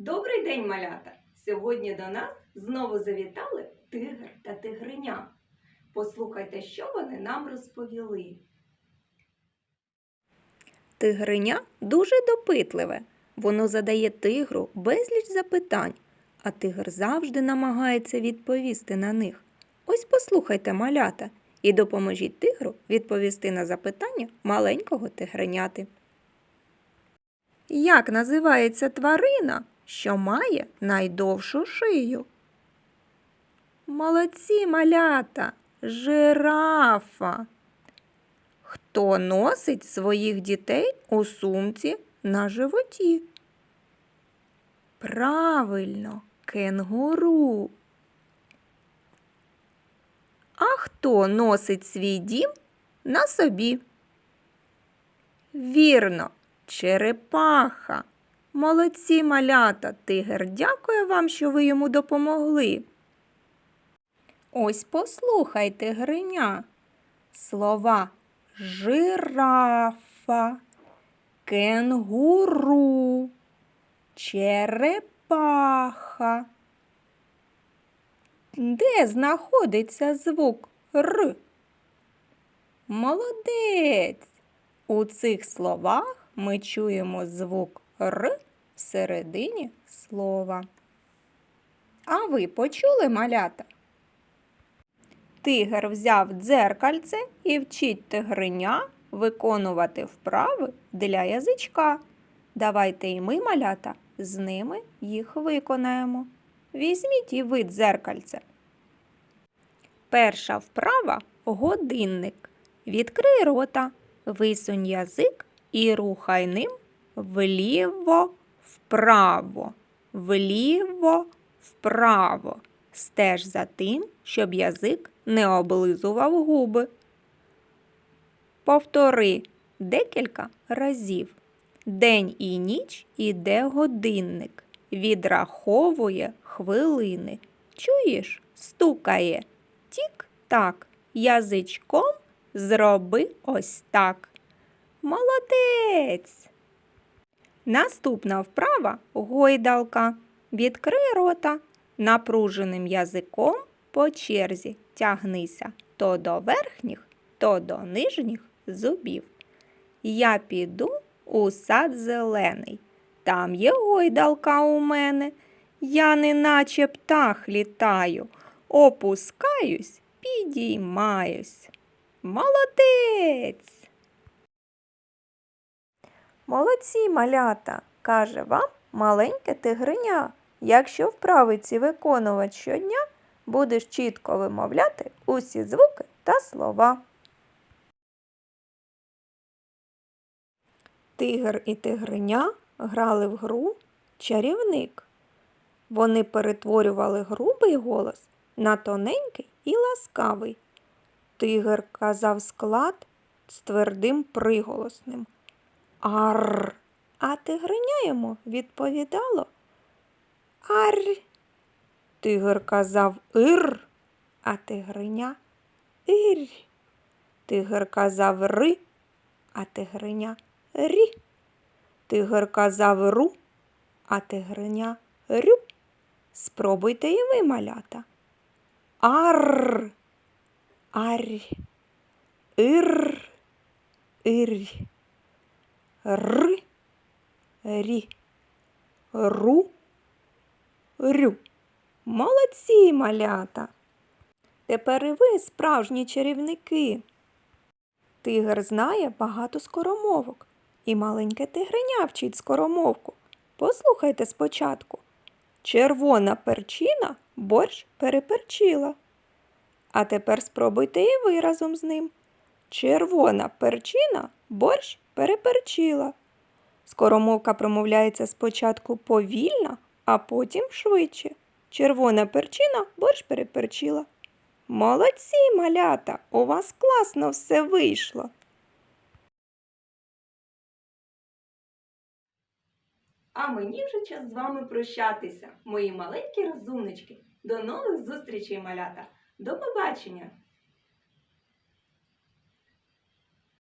Добрий день, малята! Сьогодні до нас знову завітали тигр та тигриня. Послухайте, що вони нам розповіли. Тигриня дуже допитливе. Воно задає тигру безліч запитань, а тигр завжди намагається відповісти на них. Ось послухайте, малята, і допоможіть тигру відповісти на запитання маленького тигреняти. Як називається тварина, що має найдовшу шию? Молодці малята, жирафа. Хто носить своїх дітей у сумці на животі? Правильно, кенгуру. А хто носить свій дім на собі? Вірно, черепаха. Молодці малята, тигр дякує вам, що ви йому допомогли. Ось послухайте, Гриня. Слова жирафа, кенгуру, черепаха. Де знаходиться звук Р? Молодець! У цих словах ми чуємо звук Р всередині слова. А ви почули малята? Тигр взяв дзеркальце і вчить тигриня виконувати вправи для язичка. Давайте і ми, малята, з ними їх виконаємо. Візьміть і ви дзеркальце. Перша вправа годинник. Відкрий рота, висунь язик і рухай ним вліво, вправо, вліво, вправо. Стеж за тим, щоб язик не облизував губи. Повтори декілька разів. День і ніч іде годинник, відраховує хвилини. Чуєш, стукає. Тік-так, язичком зроби ось так. Молодець. Наступна вправа гойдалка. Відкрий рота. Напруженим язиком по черзі тягнися то до верхніх, то до нижніх зубів. Я піду у сад зелений. Там є гойдалка у мене. Я неначе птах літаю, опускаюсь, підіймаюсь. Молодець! Молодці, малята, каже вам маленьке тигриня. Якщо вправи ці виконувати щодня, будеш чітко вимовляти усі звуки та слова. Тигр і тигриня грали в гру чарівник. Вони перетворювали грубий голос на тоненький і ласкавий. Тигр казав склад з твердим приголосним. Ар. А тигриня йому відповідало Ар. Тигр казав ир, а тигриня ир. Тигр казав ри, а тигриня рі. Тигр казав ру, а тигриня рю. Спробуйте і ви, малята. Ар. Ар. Ир. Ир. Р. Рі. Ру. Рю. Молодці, малята. Тепер і ви справжні чарівники. Тигр знає багато скоромовок, і маленьке тигриня вчить скоромовку. Послухайте спочатку. Червона перчина борщ переперчила. А тепер спробуйте і ви разом з ним. Червона перчина борщ переперчила. Скоромовка промовляється спочатку повільно, а потім швидше. Червона перчина борщ переперчила. Молодці, малята, у вас класно все вийшло. А мені вже час з вами прощатися, мої маленькі розумнички. До нових зустрічей, малята. До побачення!